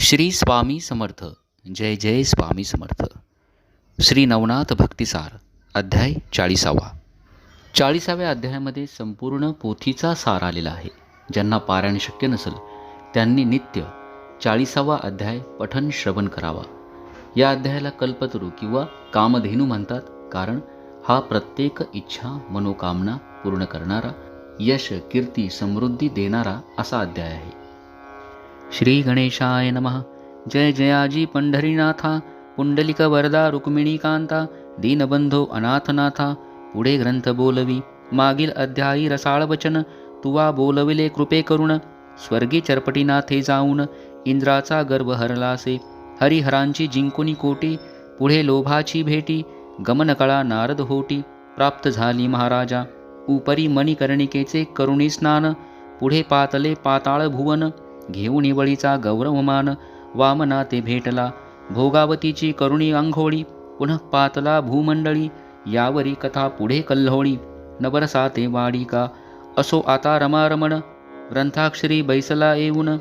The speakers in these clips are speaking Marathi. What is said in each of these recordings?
श्री स्वामी समर्थ. जय जय स्वामी समर्थ. श्री नवनाथ भक्तिसार अध्याय चाळीसावा. चाळीसाव्या अध्यायामध्ये संपूर्ण पोथीचा सार आलेला आहे. ज्यांना पारायण शक्य नसेल त्यांनी नित्य चाळीसावा अध्याय पठन श्रवण करावा. या अध्यायाला कल्पतरू किंवा कामधेनू म्हणतात कारण हा प्रत्येक इच्छा मनोकामना पूर्ण करणारा यश कीर्ती समृद्धी देणारा असा अध्याय आहे. श्री गणेशाय नमः. जय जयाजी पंढरीनाथा पुंडलिक वरदा रुक्मिणीकांता दीनबंधो अनाथनाथा पुढे ग्रंथ बोलवी मागील अध्यायी रसाळ वचन तुवा बोलविले कृपे करुण स्वर्गी चरपटीनाथे जाऊन इंद्राचा गर्भ हरलासे हरिहरांची जिंकुनी कोटी पुढे लोभाची भेटी गमनकळा नारद होटी प्राप्त झाली महाराजा उपरी मणिकर्णिकेचे करुणी स्नान पुढे पातले पाताळ भुवन घेऊन बळीचा गौरवमान. वामना ते भेटला. भोगावतीची करुणी अंघोळी. पुनः पातला भूमंडळी. यावरी कथा पुढे कल्होळी नवरसा ते वाडिका. असो आता रमारमण. ग्रंथाक्षरी बैसला येऊन.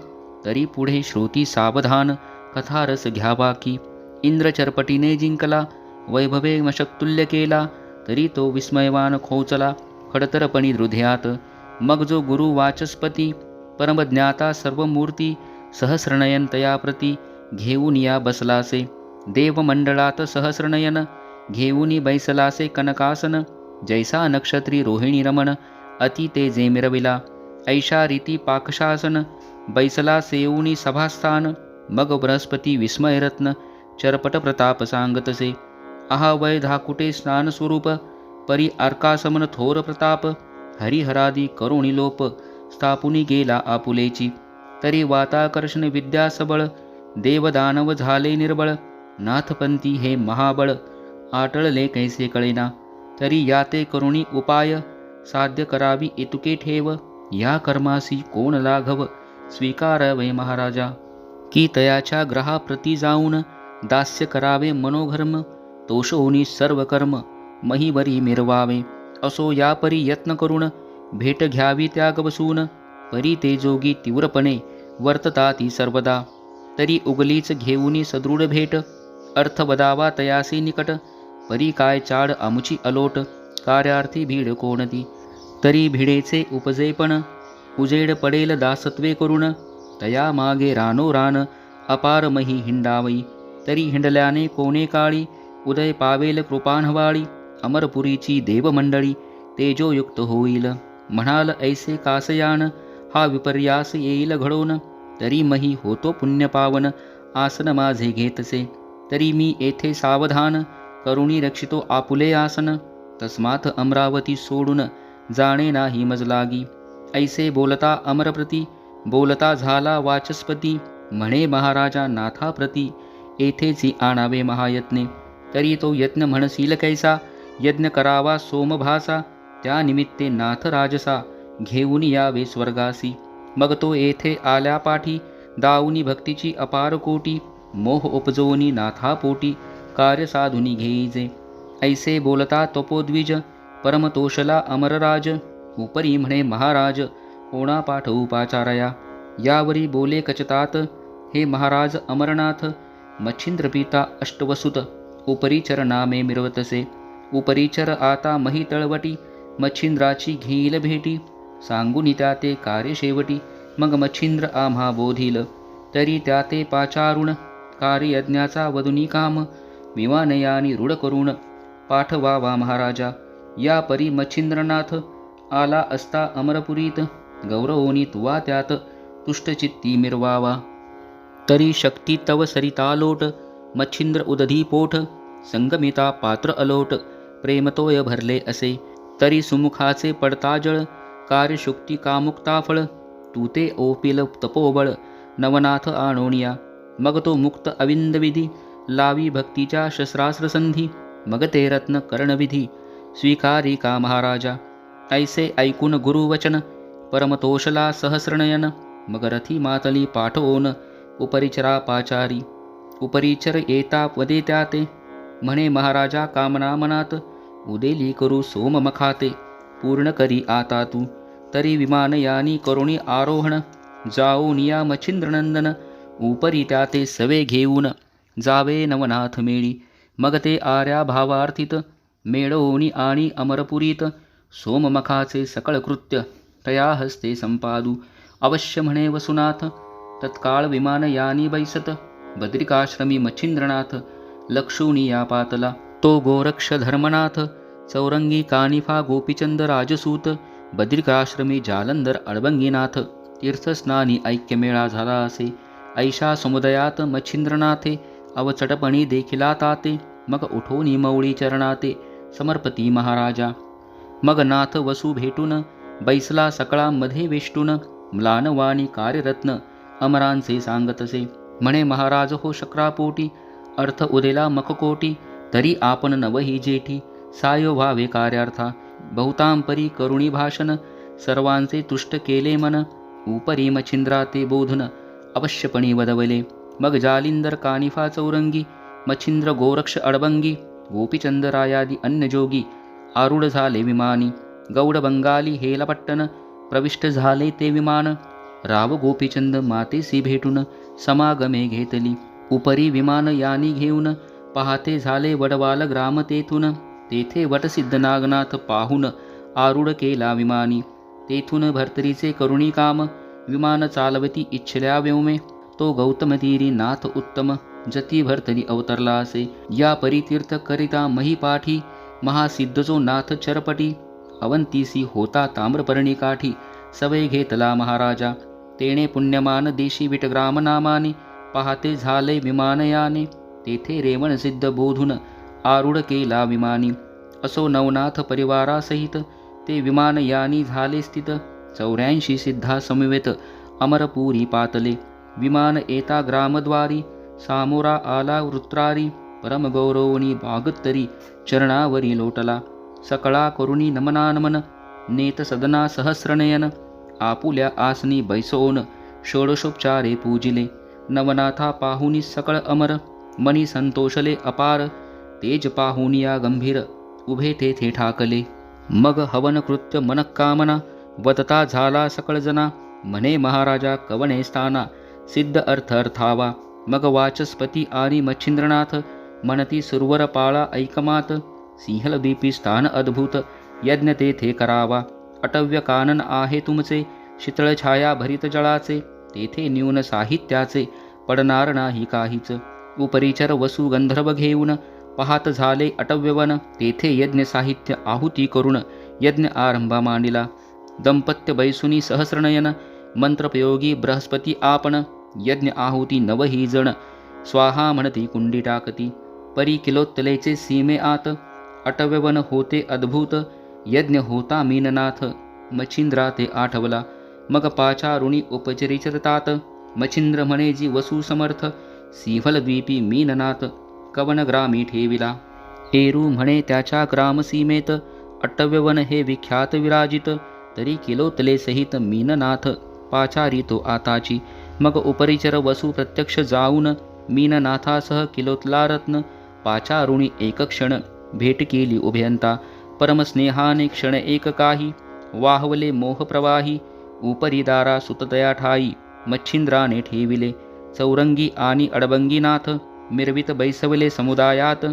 तरी पुढे श्रोती सावधान. कथा रस घ्यावा की इंद्रचरपटीने जिंकला. वैभवे मशक्तुल्य केला. तरी तो विस्मयवान खोचला. खडतरपणी हृदयात. मग जो गुरु वाचस्पती. परमज्ञाता सर्व मूर्ती सहस्रनयन तयाप्रती घेऊन या बसलासे. देवमंडळात सहस्रनयन घेऊनी बैसलासे कनकासन जैसा नक्षत्री रोहिणी रमण अति ते जे मिरविला. ऐशा रीती पाकशासन बैसला सेऊनी सभास्थान मग बृहस्पती विस्मयरत्न चरपट प्रताप सांगतसे. आहा वय धाकुटे स्नान स्वरूप परी अर्कासमन थोर प्रताप हरिहरादी करुणी लोप स्थापुनी गेला आपुलेची. तरी वाताकर्षण विद्या सबळ देवदानव झाले निर्बळ नाथपंथी हे महाबळ आटळले कैसे कळेना. तरी याते करुणी उपाय साध्य करावी इतुके ठेव या कर्मासी कोण लाघव? स्वीकार वै महाराजा. की तयाच्या ग्रहाप्रती जाऊन दास्य करावे मनोघर्म तोषोनी सर्व कर्म महिवरी मिरवावे. असो यापरी यत्न करून भेट घ्यावी त्याग बसून परी ते जोगी तीव्रपणे वर्तता ती सर्वदा. तरी उगलीच घेऊनी सदृढ भेट. अर्थ बदावा तयासी निकट. परी काय चाड आमुची अलोट. कार्यार्थी भीड कोणती तरी भिडेचे उपजेपण उजेड पडेल दासत्वे करून तया मागे रानो रान. अपार मही हिंडावई तरी हिंडल्याने कोणे काळी? उदय पावेल कृपान्हवाळी. अमरपुरीची देवमंडळी. तेजोयुक्त होईल. म्हणाल ऐसे कासयान हा विपर्यास येईल घडवून तरी मही होतो पुण्यपावन आसन माझे घेतसे. तरी मी येथे सावधान करुणी रक्षितो आपुले आसन. तस्मात अमरावती सोडून जाणे नाही मजलागी. ऐसे बोलता अमरप्रती बोलता झाला वाचस्पती. म्हणे महाराजा नाथाप्रती येथेची आणावे महायत्ने. तरी तो यत्न म्हणशील कैसा? यज्ञ करावा सोमभासा. त्या निमित्ते नाथ घेऊन यावे स्वर्गासी. मग तो येथे आल्या पाठी दाऊनी भक्तीची अपार कोटी मोह उपजोनी नाथापोटी कार्य साधुनी घेईजे. ऐसे बोलता तपोद्विज परमतोषला अमरराज उपरी म्हणे महाराज कोणा पाठ उपाचारया. यावरी बोले कचतात हे महाराज अमरनाथ मच्छिंद्रपिता अष्टवसुत उपरीचर नामे मिरवतसे. उपरीचर आता मही तळवटी मच्छिंद्राची घेईल भेटी. सांगून त्या ते कार्य शेवटी. मग मच्छिंद्र आम्हा बोधिल तरी त्या ते पाचारुण कार्यज्ञाचा वदुनी काम विमानयानी रूढ करून पाठवावा महाराजा. या परी मच्छिंद्रनाथ आला असता अमरपुरीत गौरवोनी तुवा त्यात तुष्टचित्ती मिरवावा. तरी शक्ती तव सरितालोट मच्छिंद्र उदधी पोठ संगमिता पात्र अलोट प्रेमतोय भरले असे. तरी सुमुखाचे पडताजळ कार्यशुक्ती कामुक्ता फळ तू ते ओपिल तपोबळ नवनाथ आणोनिया मग तो मुक्त अविंदविधी लावी भक्तीच्या शस्त्रास्त्रसंधी मग ते रत्न कर्णविधी स्वीकारी का महाराजा ऐसे ऐकून गुरुवचन परमतोषला सहस्रनयन मग रथी मातली पाठवून उपरिचरा पाचारी उपरिचर येता वदेत्या ते म्हणे महाराजा कामना मनात उदेली करू सोममखाते पूर्ण करी आता तू. तरी विमानयानी करुणी आरोहण. जाऊन या मच्छिंद्रनंदन. उपरी त्या ते सवे घेऊन. जावे नवनाथ मेळी. मग ते आर्या भावार्थित. मेळवणी आणि अमरपुरीत. सोममखाचे सकळ कृत्य. तया हस्ते संपादू. अवश्य म्हणे वसुनाथ. तत्काळ विमानयानी बैसत. बद्रिकाश्रमी मच्छिंद्रनाथ. लक्षुणी या पातला. तो गोरक्ष धर्मनाथ चौरंगी कानिफा गोपीचंद राजसूत बद्रिकाश्रमी जालंधर अडबंगीनाथ तीर्थस्नानी ऐक्यमेळा झाला असे ऐशा समुदयात मच्छिंद्रनाथे अवचटपणी देखिला ताते मग उठोनी मवळी चरणाते समर्पती महाराजा. मग नाथ वसू भेटून बैसला सकळा मध्ये वेष्टून म्लानवाणी कार्यरत्न अमरांचे सांगतसे. म्हणे महाराज हो शक्रापोटी अर्थ उदेला मखकोटी तरी आपण नवही जेठी साय व्हावे कार्यार्था बहुतांपरी करुणी भाषण सर्वांचे तुष्ट केले मन उपरी मच्छिंद्रा ते बोधन अवश्यपणी वदवले. मग जालिंदर कानिफा चौरंगी मच्छिंद्र गोरक्ष अडबंगी गोपीचंदरायादी अन्य जोगी आरूढ झाले विमानी गौड बंगाली हेलपट्टन प्रविष्ट झाले ते विमान राव गोपीचंद मातेसी भेटून समागमे घेतली उपरी विमान यानी घेऊन पहाते झाले वडवाल ग्राम तेथून तेथे वटसिद्ध नागनाथ पाहून आरुढ केला विमानी तेथून भर्तरीचे करुणी काम विमान चालवती इच्छल्या व्योमे तो गौतम धीरी नाथ उत्तम जती भर्तरी अवतरला असे. या परितीर्थ करिता महिपाठी महासिद्ध जो नाथ चरपटी. अवंतीसी होता ताम्रपर्णी काठी सवय घेतला महाराजा. तेणे पुण्यमान देशी विटग्राम नामाने पाहते झाले विमानयाने. तेथे रेवण सिद्ध बोधून आरूढ केला विमानी. असो नवनाथ परिवारासहित ते विमान यानी झाले स्थित. चौऱ्याऐंशी सिद्धा समवेत अमरपुरी पातले. विमान येता ग्रामद्वारी सामोरा आला वृत्रारी परमगौरवणी भागत्तरी चरणावरी लोटला. सकळा करुणी नमनानमन नेत सदना सहस्रनयन आपुल्या आसनी बैसोन षोडशोपचारे पूजिले. नवनाथा पाहुनी सकळ अमर मनी संतोषले अपार तेज पाहुनिया गंभीर उभे तेथे ठाकले. मग हवन कृत्य मनकामना वतता झाला सकळजना म्हणे महाराजा कवणे स्थाना सिद्ध अर्थ अर्थावा. मग वाचस्पती आणि मच्छिंद्रनाथ मनती सुरवर पाळा ऐकमात सिंहलदीपी स्थान अद्भुत यज्ञ तेथे करावा. अटव्य कानन आहे तुमचे शीतळ छाया भरित जळाचे तेथे न्यून साहित्याचे पडणार नाही काहीच. उपरिचर वसु गंधर्व घेऊन पाहत झाले अटव्यवन तेथे यज्ञ साहित्य आहुती करून यज्ञ आरंभा मांडिला. दंपत्य बैसुनी सहस्रनयन मंत्रप्रयोगी बृहस्पती आपण यज्ञ आहुती नवही जण स्वाहा म्हणती कुंडी टाकती. परी किलोत्तलेचे सीमे आत अटव्यवन होते अद्भुत यज्ञ होता मीननाथ. मच्छिंद्रा ते आठवला मग पाचारुणी उपचरिचरतात. मच्छिंद्र म्हणे जी वसू समर्थ सिंहलद्वीपी मीननाथ कवनग्रामी ठेविला एरू म्हणे त्याच्या ग्रामसीमेत अट्टव्यवन हे विख्यात विराजित तरी किलोतले सहित मीननाथ पाचारी तो आताची। मग उपरिचर वसू प्रत्यक्ष जाऊन मीननाथासह किलोतला रत्न पाचारुणी एक क्षण भेट केली उभयंता। परमस्नेहाने क्षण एक काही वाहवले मोहप्रवाही उपरी दारा सुतदया ठाई मच्छिंद्राने ठेविले। चौरंगी आणि अडबंगीनाथ मिरवित बैसवले समुदायात.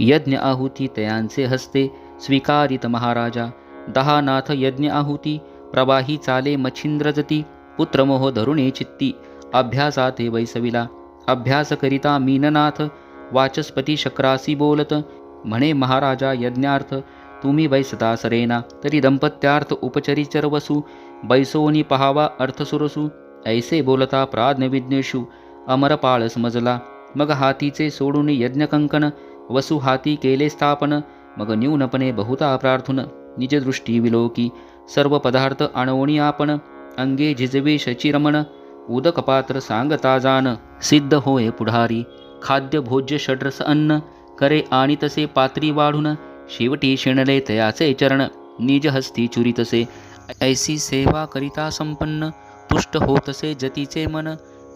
यज्ञ आहुती तयांचे हस्ते स्वीकारित महाराजा. दहा नाथ यज्ञ आहुती प्रवाही चाले मच्छिंद्रजती पुत्रमोह धरुणे चित्ती. अभ्यासाते वैसविला अभ्यास करिता मीननाथ वाचस्पती शक्रासी बोलत म्हणे महाराजा यज्ञार्थ तुम्ही बैसता सरेना तरी दंपत्यार्थ उपचरिचर वसू बैसोनी पहावा अर्थसुरसू ऐसे बोलता प्राज्ञविज्ञेषु अमरपाळ समजला मग हातीचे सोडून यज्ञकंकण वसु हाती केले स्थापन मग न्यूनपणे बहुता प्रार्थून निजदृष्टी विलोकी सर्व पदार्थ आणवणी आपण अंगे झिजवे शचिरमण उदकपात्र सांगता जान सिद्ध होय पुढारी खाद्य भोज्य षड्रस अन्न करे आणि तसे पात्री वाढून शेवटी शिणले तयाचे चरण निज हस्ती चुरितसे ऐसी सेवा करिता संपन्न तुष्ट होतसे जतीचे मन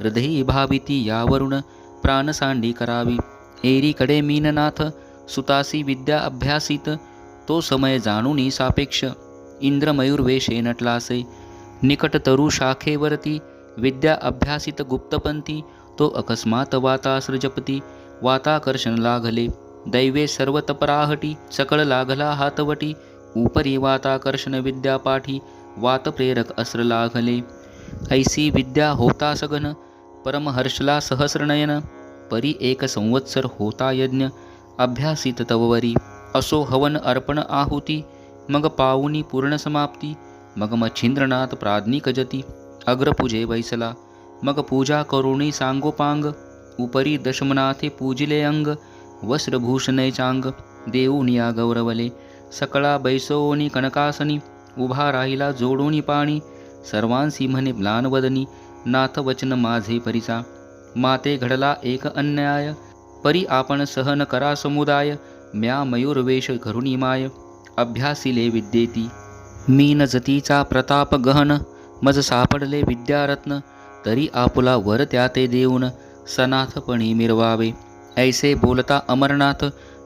हृदयी भाविती यावरून प्राणसांडी करावी. एरीकडे मीननाथ सुतासी विद्या अभ्यासित तो समय जाणूनी सापेक्ष. इंद्रमयूर्वेशे नटलासे. निकट तरु शाखेवरती विद्या अभ्यासित गुप्तपंथी तो अकस्मात वातासृजपती वाताकर्षण लागले. दैवे सर्वतपराहटी सकळ लागला हातवटी उपरी वाताकर्षण विद्यापाठी वातप्रेरक अस्त्र लागले. ऐसी विद्या होता सगन परमहर्षला सहस्रनयन परी एक संवत्सर होता यज्ञ अभ्यासित तववरी असो हवन अर्पण आहुती मग पाऊनी पूर्ण समाप्ती मग मच्छिंद्रनाथ प्राज्ञिक जती. अग्रपूजे वैसला मग पूजा करुणी सांगोपांग उपरी दशमनाथे पूजिले अंग वस्त्रभूषणे चांग देऊनिया गौरवले. सकळा बैसोनी कनकासनी उभा राहिला जोडोनी पाणी सर्वांसी म्हणे म्लानवदनी नाथवचन माझे परीचा. माते घडला एक अन्याय. परी आपण सहन करा समुदाय. म्या मयूरवेश घरुणी माय. अभ्यासिले विद्येती. मीन जतीचा प्रताप गहन. मज सापडले विद्यारत्न. तरी आपुला वर त्या ते देऊन सनाथपणी मिरवावे. ऐसे बोलता अमरनाथ.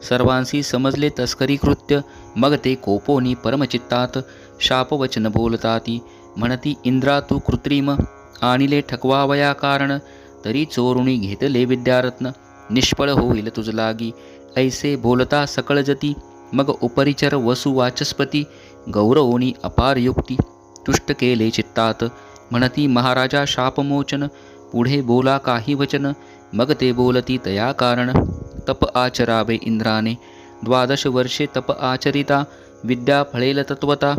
सर्वांशी समजले तस्करी कृत्य. मग ते कोपोनी परमचित्तात. शापवचन बोलताती. म्हणती इंद्रा तू कृत्रिम. आणिले ठकवावया कारण. तरी चोरुणी घेतले विद्यारत्न. निष्फळ होईल तुझलागी ऐसे बोलता सकळ जती. मग उपरिचर वसु वाचस्पती. गौरवोनी अपार युक्ती. तुष्ट केले चित्तात. म्हणती महाराजा शापमोचन. पुढे बोला काही वचन. मग ते बोलती तया कारण. तप आचरावे इंद्राने. द्वादश वर्षे तप आचरिता. विद्या फळेल तत्वता.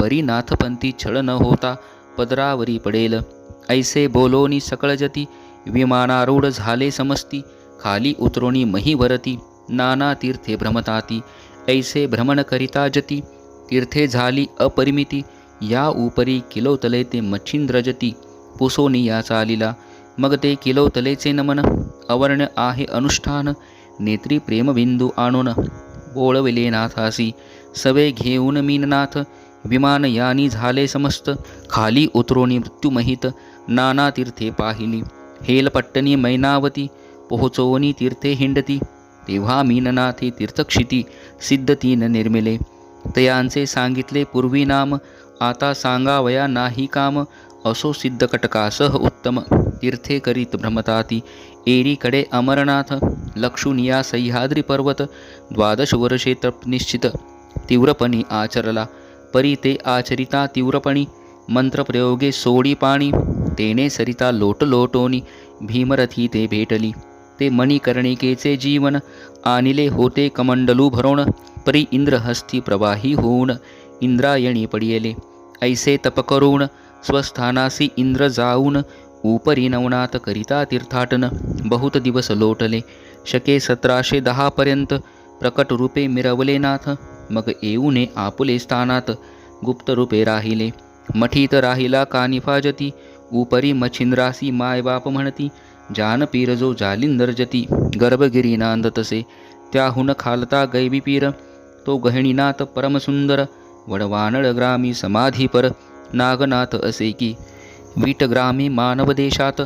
परीनाथपंथी छळ न होता पदरावरी पडेल. ऐसे बोलोनी सकळ जती विमानारूढ झाले समस्ती खाली उतरोणी महीवरती नाना तीर्थे भ्रमताती. ऐसे भ्रमण करिता जती तीर्थे झाली अपरिमिती या उपरी किलोतले ते मच्छिंद्रजती पुसोनी या चालिला. मग ते किलोतलेचे नमन अवर्ण्य आहे अनुष्ठान नेत्री प्रेमबिंदू आणून बोळविले नाथासी. सवे घेऊन मीननाथ विमान यानी झाले समस्त खाली उतरोनी मृत्युमहित नाना तीर्थे पाहिली. हेलपट्टनी मैनावती पोहोचवणी तीर्थे हिंडती. तेव्हा मीननाथे तीर्थक्षिती सिद्ध तीन निर्मिले. तयांचे सांगितले पूर्वी नाम आता सांगावया नाही काम असो सिद्ध कटकासह उत्तम. तीर्थे करीत भ्रमताती एरीकडे अमरनाथ लक्षुनिया सह्याद्री पर्वत द्वादश वर्षे तपनिश्चित तीव्रपणी आचरला. परी ते आचरिता तीव्रपणी मंत्रप्रयोगे सोडी पाणी तेने सरिता लोट लोटोनी भीमरथी ते भेटली ते मणिकर्णिकेचे जीवन आणिले होते कमंडलू भरोण परी इंद्रहस्ती प्रवाही होऊन इंद्रायणी पडियले ऐसे तप करून स्वस्थानासी इंद्र जाऊन उपरी नवनाथ करिता तीर्थाटन बहुत दिवस लोटले शके सतराशे दहापर्यंत प्रकट रूपे मिरवले नाथ मग येऊने आपुले स्थानात गुप्त रूपे राहिले. मठीत राहिला कानिफाजती उपरी मच्छिंद्रासी मायबाप म्हणती जानपीर जो जालिंदर जती गर्भगिरी नांद तसे. त्याहून खालता गैबीपीर तो गहिणीनाथ परमसुंदर वडवानळ ग्रामी समाधीपर नागनाथ असे की. वीटग्रामी मानवदेशात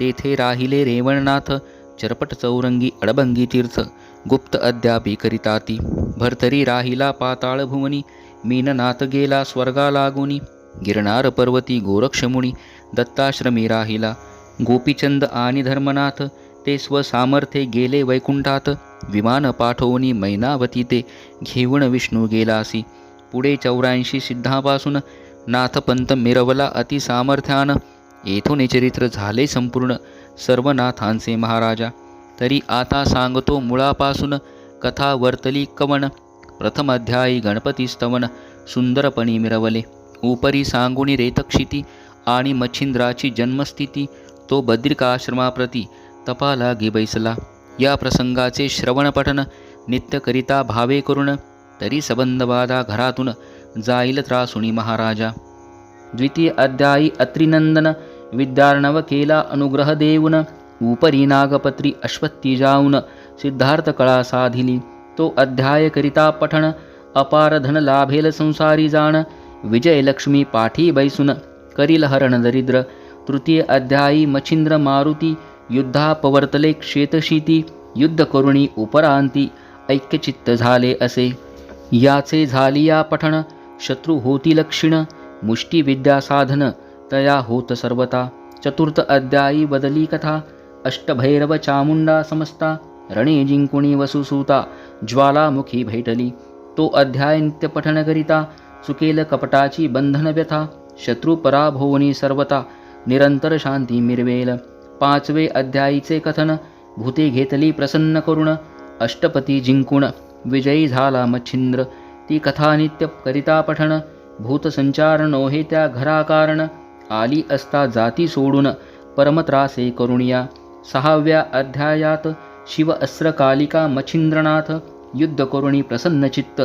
तेथे राहिले रेवणनाथ चरपट चौरंगी अडबंगी तीर्थ. गुप्त अद्यापी करिताती। भरतरी राहिला पाताळ भुवनी मीननाथ गेला स्वर्गा लागुनी गिरणार पर्वती गोरक्षमुनी दत्ताश्रमी राहिला। गोपीचंद आणि धर्मनाथ ते स्वसामर्थ्ये गेले वैकुंठात। विमान पाठवणी मैनावती ते घेऊन विष्णू गेलासी। पुढे चौऱ्याऐंशी सिद्धापासून नाथपंत मिरवला अतिसामर्थ्यानं। येथून चरित्र झाले संपूर्ण। सर्वनाथांचे महाराजा। तरी आता सांगतो मुळापासून कथा वर्तली कवन प्रथम अध्यायी गणपती स्तवन. सुंदरपणी मिरवले. उपरी सांगुणी रेतक्षिती आणि मच्छिंद्राची जन्मस्थिती. तो बद्रिकाश्रमाप्रती तपाला गिबैसला या प्रसंगाचे श्रवणपठन नित्यकरिता भावे करून तरी सबंधबाधा घरातून जाईल त्रासुणी महाराजा. द्वितीय अध्यायी अत्रिनंदन. विद्यार्णव केला अनुग्रह देऊन उपरी नागपत्री अश्वत्ती जाऊन सिद्धार्थ कळा साधिली तो अध्याय करिता पठण अपार धन लाभेल संसारी जाण विजयलक्ष्मी पाठी बैसून करील हरण दरिद्र तृतीय अध्यायी मच्छिंद्र मारुती युद्धा पवर्तले क्षेतशीती युद्ध करुणी उपरांती ऐक्यचित्त झाले असे. याचे झालिया पठण शत्रू होती लक्षिण मुष्टी विद्या साधन तया होत सर्वता चतुर्थ अध्यायी बदली कथा अष्टभैरव चामुंडा समस्ता रणे जिंकुणी वसुसूता ज्वालामुखी भेटली। तो अध्याय नित्य पठन करिता चुकेल कपटाची बंधन व्यथा शत्रुपराभवनी सर्वता निरंतर शांती मिरवेल। पाचवे अध्यायीचे कथन भूते घेतली प्रसन्न करुण अष्टपती जिंकुण विजयी झाला मच्छिंद्र। ती कथा नित्य करिता पठण भूतसंचार हे त्या घराकारण आली असता जाती सोडून परमत्रासे करुणिया। सहाव्या अध्यायात शिव अस्त्रकालिका मच्छिंद्रनाथ युद्ध प्रसन्नचित्त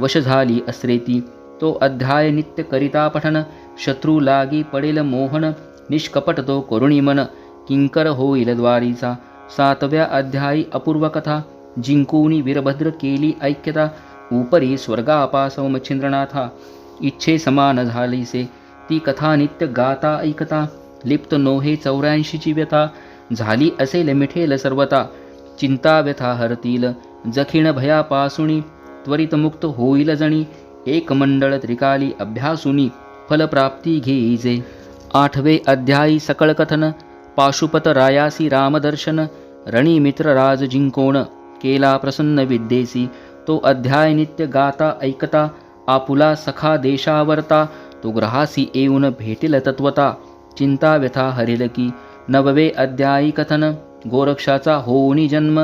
वश झाली अस्रेती. तो अध्याय नित्य करिता पठन शत्रू लागी पडेल मोहन निष्कपट तो करुणी मन. किंकर होईल द्वारीचा. सातव्या अध्यायी अपूर्व कथा जिंकूनी वीरभद्र केली ऐक्यता उपरी स्वर्गापासव मच्छिंद्रनाथा. इच्छे समान झालीसे ती कथा नित्य गाता ऐकता लिप्त नोहे चौऱ्याऐंशीची व्यथा झाली असेल मिठेल सर्वता. चिंता व्यथा हरतील जखीण भयापासुणी त्वरित मुक्त होईल जणी. एक मंडळ त्रिकाली अभ्यासुनी फलप्राप्ती घेईजे आठवे अध्यायी सकळ कथन पाशुपत रायासी रामदर्शन रणी मित्र राज जिंकोण केला प्रसन्न विद्येसी. तो अध्याय नित्य गाता ऐकता आपुला सखा देशावरता तो ग्रहासी येऊन भेटील तत्वता. चिंता व्यथा हरिल की नववे अध्यायी कथन गोरक्षाचा होऊनी जन्म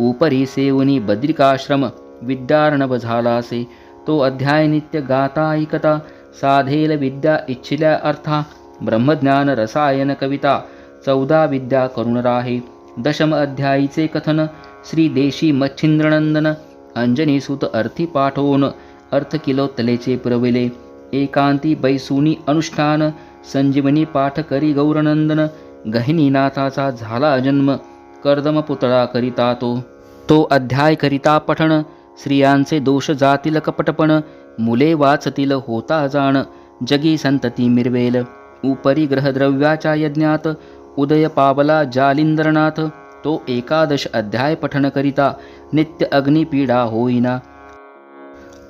उपरी सेवनी बद्रिकाश्रम विद्यार्णव झालासे तो अध्याय नित्य गाता ऐकता साधेल विद्या इच्छिल्या अर्था ब्रह्मज्ञान रसायन कविता चौदा विद्या करुण राहे. दशम अध्यायीचे कथन श्री देशी मच्छिंद्रनंदन अंजनी सुत अर्थी पाठवून अर्थ किलो तलेचे पुरविले. एकांती बैसुनी अनुष्ठान संजीवनी पाठ करी गौरनंदन गहिनीनाथाचा झाला जन्म कर्दम पुतळा करिता तो. तो अध्याय करिता पठण स्त्रियांचे दोष जातील कपटपण मुले वाचतील होता जाण. जगी संतती मिरवेल उपरी ग्रहद्रव्याच्या यज्ञात उदय पावला जालिंद्रनाथ. तो एकादश अध्याय पठण करिता नित्य अग्निपीडा होईना.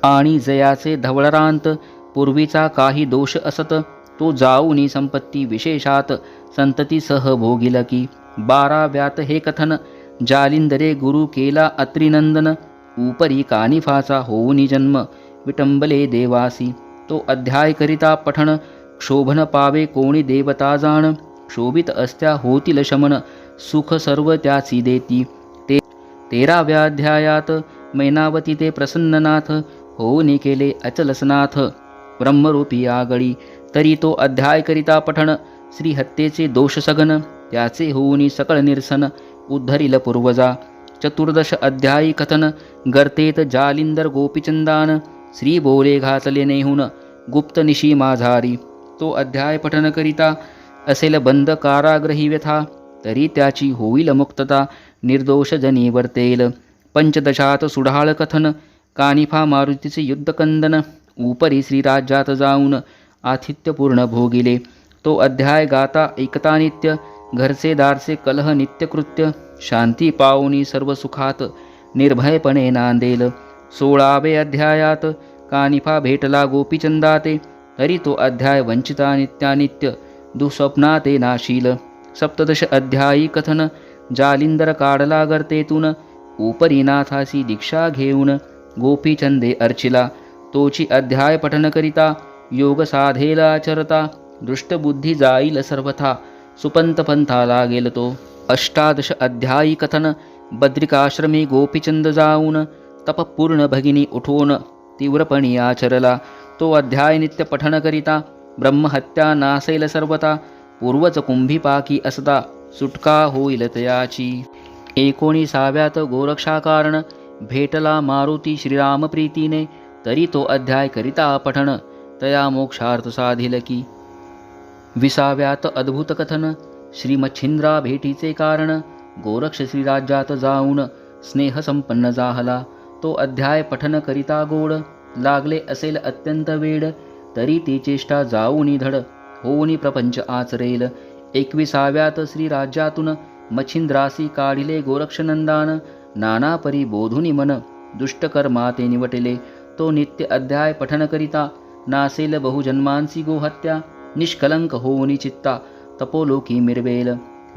आणि जयाचे धवळरांत पूर्वीचा काही दोष असत तो जाऊनी संपत्ती विशेषात संततीसह भोगिल की. बाराव्यात हे कथन जालिंदरे गुरु केला अत्रिनंदन उपरी कानिफाचा होऊनी जन्म विटंबले देवासी. तो अध्याय करिता पठण क्षोभन पावे कोणी देवता जाण शोभित असत्या होतील शमन सुख सर्व त्याची देती. ते तेराव्या अध्यायात मैनावती ते प्रसन्ननाथ होऊनी केले अचलसनाथ ब्रह्मरूपी आगळी. तरी तो अध्याय करिता पठण श्रीहत्येचे दोष सगन त्याचे होऊनी सकळ निरसन उद्धरिल पूर्वजा. चतुर्दश अध्यायी कथन गर्तेत जालिंदर गोपीचंदान श्री बोले घातले नेहून गुप्त निशी माझारी. तो अध्याय पठन करिता असेल बंद काराग्रही व्यथा तरी त्याची होईल मुक्तता निर्दोष जनी वर्तेल पंचदशात सुढाळ कथन कानिफा मारुतीचे युद्धकंदन उपरी श्रीराज्यात जाऊन आतिथ्यपूर्ण भोगिले। तो अध्याय गाता ऐकता नित्य घरचे दारचे कलह नित्यकृत्य शांती पावनी सर्व सुखात निर्भयपणे नांदेल। सोळावे अध्यायात कानिफा भेटला गोपीचंदाते तरी तो अध्याय वंचिता नित्यानित्य दुःस्वप्नाते नाशील। सप्तदश अध्यायी कथन जालिंदर काढला गर्तेतून उपरीनाथासी दीक्षा घेऊन गोपीचंदे अर्चिला। तोची अध्याय पठन करिता योग साधेला आचरता दृष्टबुद्धी जाईल सर्वथा सुपंत पंथाला लागेल तो. अष्टादश अध्यायी कथन बद्रिकाश्रमी गोपीचंद जाऊन तपपूर्ण भगिनी उठवून तीव्रपणी आचरला. तो अध्याय नित्य पठण करिता ब्रह्महत्या नासेल सर्वता पूर्वच कुंभीपाकी असता सुटका होईल तयाची. एकोणीसाव्यात गोरक्षाकारण भेटला मारुती श्रीरामप्रीतीने तरी तो अध्याय करिता पठण. तया मोक्षार्थ साधिल की विसाव्यात अद्भुत कथन श्रीमच्छिंद्रा भेटीचे कारण गोरक्ष श्रीराज्यात जाऊन स्नेहसंपन्न जाहला तो अध्याय पठन करिता गोड लागले असेल अत्यंत वेड तरी ती चेष्टा जाऊनी धड होऊनी प्रपंच आचरेल. एकविसाव्यात श्रीराज्यातून मच्छिंद्रासी काढिले गोरक्षनंदान नाना परी बोधुनी मन दुष्टकर्मा ते निवटिले तो नित्य अध्याय पठन करिता नासेल बहुजन्मांसी गोहत्या निष्कलंक होऊनी चित्ता तपोलोकी मिरवेल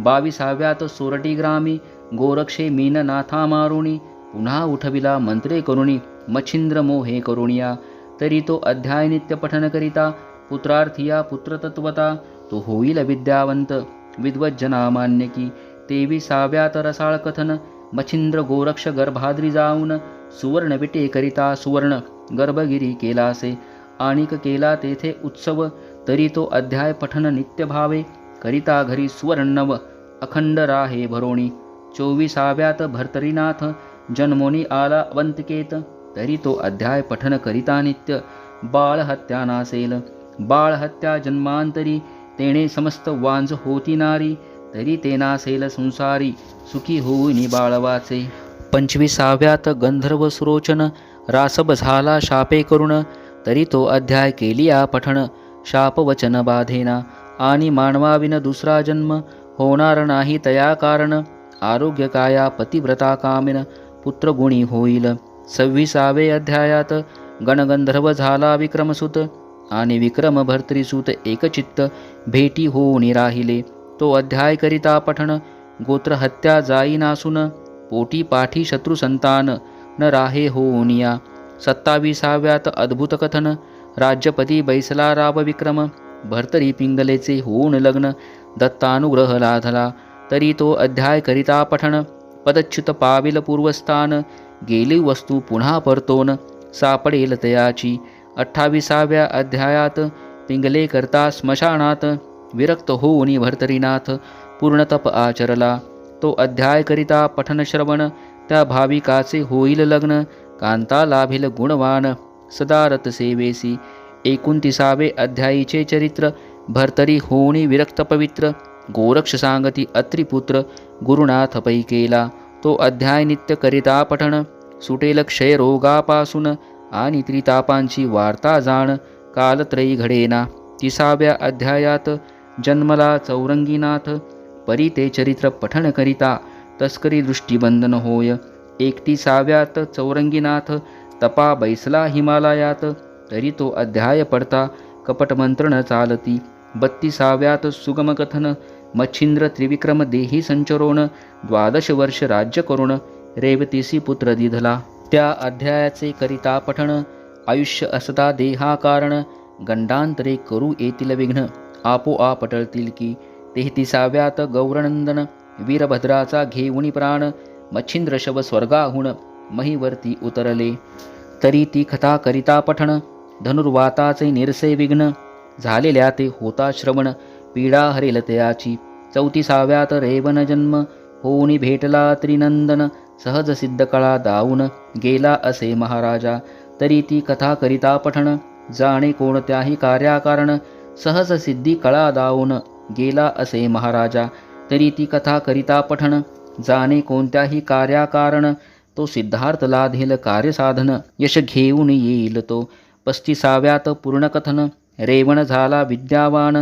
बावीसाव्यात सोरटी ग्रामी गोरक्षे मीननाथा मारुणी पुन्हा उठविला मंत्रे करुणी मच्छिंद्र मोहे करुणिया तरी तो अध्याय नित्य पठन करिता पुत्रार्थिया पुत्रतत्वता तो होईल विद्यावंत विद्वज्जना मान्य की तेविसाव्यात रसाळ कथन मच्छिंद्र गोरक्ष गर्भाद्री जाऊन सुवर्ण विटे करिता सुवर्ण गर्भगिरी केलासे आणिक केला तेथे उत्सव तरी तो अध्याय पठन नित्य भावे करिता घरी सुवर्णव अखंड राहे भरोणी. चोवीसाव्यात भर्तरीनाथ जन्मोनी आला अवंतिकेत तरी तो अध्याय पठन करिता नित्य. बाळहत्या नासेल बाळहत्या जन्मांतरी तेणे समस्त वांज होती नारी तरी ते नासेल संसारी सुखी होईनी बाळवाचे. पंचवीसाव्यात गंधर्व सुरोचन रासब झाला शापे करुण तरी तो अध्याय केलिया पठण शापवचन बाधेना आणि मानवाविन दुसरा जन्म होणार नाही तया कारण आरोग्य काया पतिव्रता कामिन पुत्रगुणी होईल. सव्वीसावे अध्यायात गणगंधर्व झाला विक्रमसुत. आणि विक्रम भर्तृसुत एकचित्त भेटी होऊन राहिले. तो अध्याय करिता पठण गोत्रहत्या जाईनासून पोटी पाठी शत्रू संतान न राहे होऊनिया. सत्ताविसाव्यात अद्भुत कथन. राज्यपती बैसला राव विक्रम. भर्तरी पिंगलेचे होऊन लग्न. दत्तानुग्रह लाधला तरी तो अध्याय करिता पठण. पदच्युत पाविल पूर्वस्थान. गेली वस्तू पुन्हा परतोन. सापडेल तयाची. अठ्ठावीसाव्या अध्यायात पिंगले करता स्मशानात. विरक्त होऊनी भर्तरीनाथ पूर्णतप आचरला. तो अध्याय करिता पठन श्रवण. त्या भाविकाचे होईल लग्न. कांता लाभिल गुणवान सदारत सेवेसी एकोणतीसावे अध्यायीचे चरित्र। भरतरी होणी विरक्त पवित्र। गोरक्ष सांगती अत्रिपुत्र। गुरुनाथ पै केला। तो अध्याय नित्य करिता पठण। सुटेल क्षयरोगापासून आणि त्रितापांची वार्ता जाण। कालत्रयी घडेना। तिसाव्या अध्यायात। जन्मला चौरंगीनाथ। परी ते चरित्र पठण करिता। तस्करी दृष्टिबंधन होय। एकतीसाव्यात चौरंगीनाथ तपा बैसला हिमालयात तरी तो अध्याय पडता कपटमंत्रण चालती. बत्तीसाव्यात सुगमकथन मच्छिंद्र त्रिविक्रम देही संचरोण द्वादश वर्ष राज्य करुण रेवतीसी पुत्र दिधला. त्या अध्यायाचे करिता पठण आयुष्य असता देहा कारण गंडांतरे करू येतील विघ्न आपोआप टळतील की. तेहतीसाव्यात गौरनंदन वीरभद्राचा घेऊणी प्राण मच्छिंद्र शव स्वर्गाहून महीवरती उतरले. तरी ती कथा करिता पठण धनुर्वाताचे निरसे विघ्न झालेल्या ते होता श्रवण पीडा हरेल तयाची चौतीसाव्यात रेवन जन्म होऊनी भेटला त्रिनंदन सहज सिद्ध कळा दाऊन गेला असे महाराजा. तरी ती कथा करिता पठण जाणे कोणत्याही कार्याकारण सहज सिद्धी कळा दाऊन गेला असे महाराजा. तरी ती कथा करिता पठण जाणे कोणत्याही कार्याकारण. तो सिद्धार्थ लाधेल कार्यसाधन यश घेऊन येईल तो. पस्तीसाव्यात पूर्णकथन रेवण झाला विद्यावान.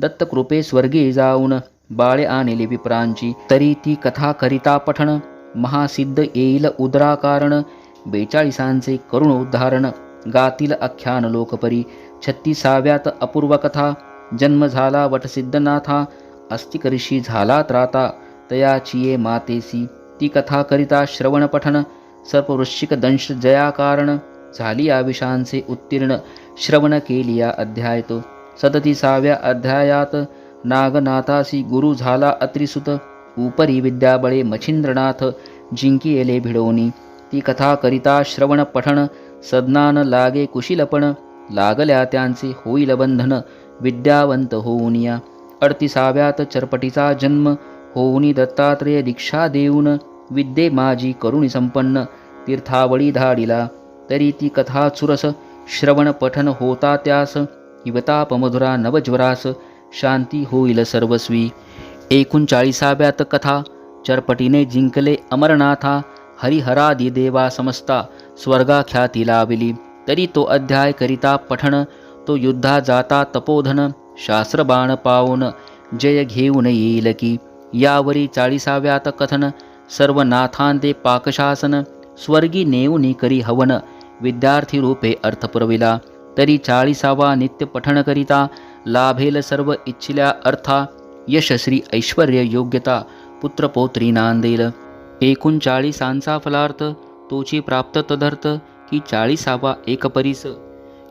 दत्तकृपे स्वर्गी जाऊन बाळे आणले विप्रांची. तरी ती कथा करिता पठण महासिद्ध येईल उदराकारण. बेचाळीसांचे करुण उद्धारण गातील आख्यान लोकपरी. छत्तीसाव्यात अपूर्व कथा जन्म झाला वटसिद्धनाथा. अस्तिकऋषी झाला त्राता. तया चिये मातेसी ती कथा करिता श्रवण पठन सर्पवृश्चिक दंश जया कारण झाली आविषांचे उत्तीर्ण। श्रवण केली या अध्याय तो सदतीसाव्या अध्यायात नागनाथासी गुरु झाला अत्रिसुत। उपरी विद्याबळे मच्छिंद्रनाथ जिंकी भिडोनी। ती कथा करिता श्रवण पठण सदनान लागे कुशीलपण लागल्या त्यांचे होईल बंधन विद्यावंत होऊनिया। अडतिसाव्यात चरपटीचा जन्म होऊनी दत्तात्रेय दीक्षा देऊन विद्ये माझी करुणी संपन्न. तीर्थावळी धाडिला. तरी ती कथा चुरस श्रवण पठन होता त्यास. हिवतापमधुरा नवज्वरास शांती होईल सर्वस्वी. एकोणचाळीसाव्यात कथा. चरपटीने जिंकले अमरनाथा. हरिहरादी देवा समस्ता. स्वर्गाख्याती लाविली तरी तो अध्याय करिता पठण. तो युद्धा जाता तपोधन. शास्त्रबाण पावून जय घेऊन येईल की. यावरी चाळीसाव्यात कथन सर्वनाथांते पाकशासन स्वर्गी नेऊनी करी हवन विद्यार्थी रूपे अर्थ पुरविला तरी चाळीसावा नित्य पठण करिता लाभेल सर्व इच्छिल्या अर्था यशश्री ऐश्वर योग्यता पुत्रपौत्री नांदेल. एकूण चाळीसांचा फलार्थ तोची प्राप्त तदर्थ की चाळीसावा एकपरीस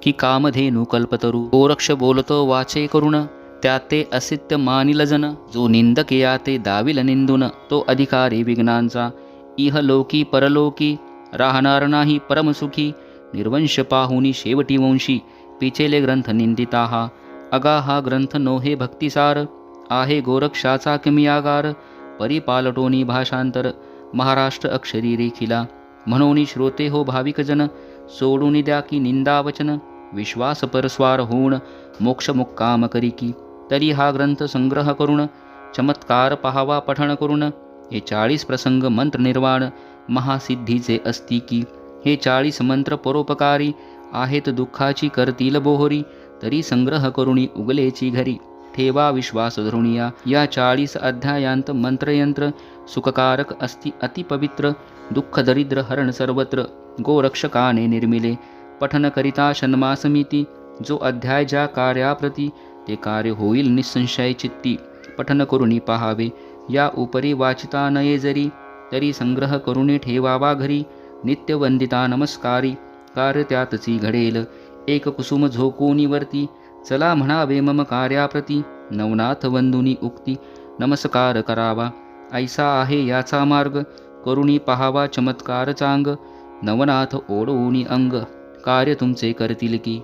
की कामधेनु कल्पतरू. गोरक्ष बोलतो वाचे करुण त्या ते असित्य मानिल जन जो निंदक या ते दाविल निंदून तो अधिकारी विघ्नांचा इह लोकी परलोकी राहणार नाही परमसुखी निर्वंश पाहुनी शेवटी वंशी पिचेले ग्रंथ निंदिता हा अगा हा ग्रंथ नोहे भक्तिसार आहे गोरक्षाचा किमियागार परिपालटोनी भाषांतर महाराष्ट्र अक्षरी रेखिला म्हणून श्रोते हो भाविक जन सोडून द्या की निंदावचन विश्वास परस्वार होऊन मोक्ष मुक्काम करी की तरी हा ग्रंथ संग्रह करून चमत्कार पहावा पठण करून हे चाळीस प्रसंग मंत्रनिर्वाण महासिद्धीचे असती की? हे चाळीस मंत्र परोपकारी आहेत दुःखाची करतील बोहरी तरी संग्रह करुणी उगलेची घरी. ठेवा विश्वास धृणिया या चाळीस अध्यायांत मंत्रयंत्र सुखकारक अस्ति अतिपवित्र दुःख दरिद्र हरण सर्वत्र गोरक्षकाने निर्मिले. पठन करिता षण्मासमिती जो अध्याय ज्या कार्याप्रती ते कार्य होईल निसंशय चित्ती. पठन करुणी पहावे. या उपरी वाचिता नये जरी तरी संग्रह करुणी ठेवावा घरी. नित्यवंदिता नमस्कारी. कार्य त्यातची घडेल. एक कुसुम झोकोनी वरती चला म्हणावे मम कार्याप्रती. नवनाथ वंदुनी उक्ती. नमस्कार करावा. ऐसा आहे याचा मार्ग. करुणी पहावा चमत्कार चांग. नवनाथ ओढवूनी अंग. कार्य तुमचे करतील की.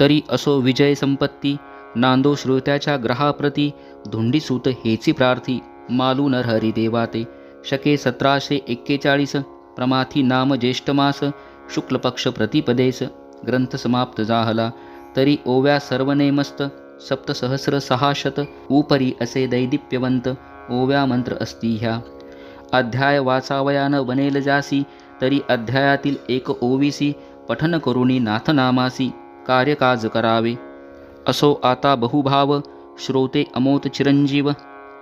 तरी असो विजय संपत्ती. नांदो श्रोत्याच्या ग्रहाप्रती धुंडीसूत हेची प्रार्थी मालू नरहरी देवाते शके सतराशे एक्केचाळीस प्रमाथी नाम ज्येष्ठ मास प्रतिपदेस ग्रंथ समाप्त जाहला तरी ओव्या सर्वनेमस्त सप्तसहस्र सहाशत उपरी असे दैदिप्यवंत ओव्या मंत्र असती ह्या. अध्याय वाचावयानं बनेल जासी तरी अध्यायातील एक ओवीसी पठन करुणी नाथनामासी कार्यकाज करावे. असो आता बहुभाव श्रोते अमोत चिरंजीव।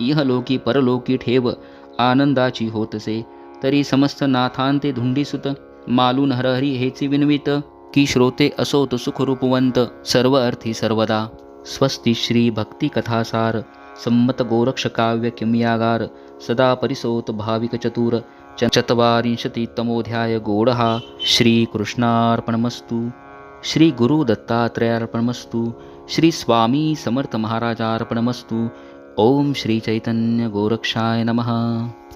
इहलोकी परलोकी ठेव आनंदाची होतसे। तरी समस्त नाथांते धुंडीसुत मालून हरहरी हेची विनवित। की श्रोते असोत सुखरूपवंत सर्व अर्थी सर्वदा। स्वस्ती श्री भक्ती कथासार संमत गोरक्ष काव्य किमयागार सदा परिसोत भाविक चतुर। चत्वारिंशतितमोऽध्याय गोडहा श्रीकृष्णार्पणमस्तु श्री श्री स्वामी समर्थ महाराजार्पणमस्तु. ओम श्री चैतन्य गोरक्षाय नमः.